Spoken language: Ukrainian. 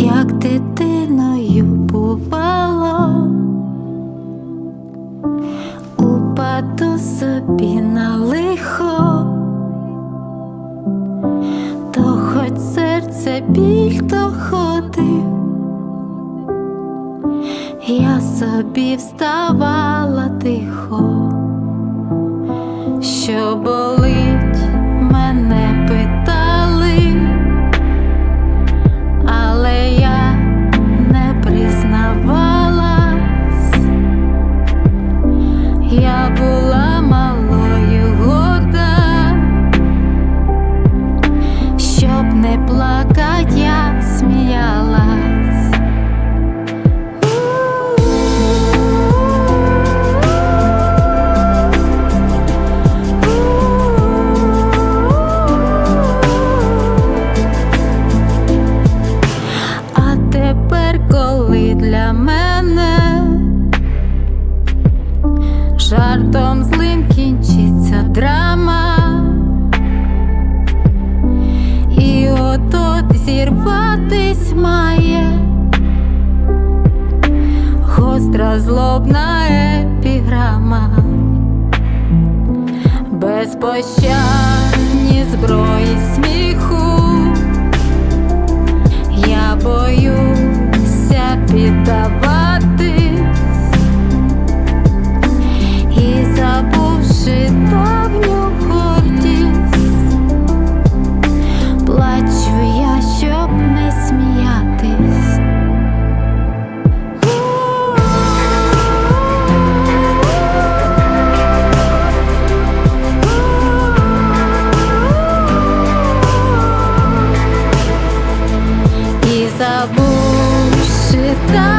як дитиною бувало, упаду собі на лихо, то хоч серце біль то ходив, я собі вставала тихо, що болить, mama. Жартом злим кінчиться драма, і отот зірватись має. Гостра злобна епіграма, безпощадні зброї God.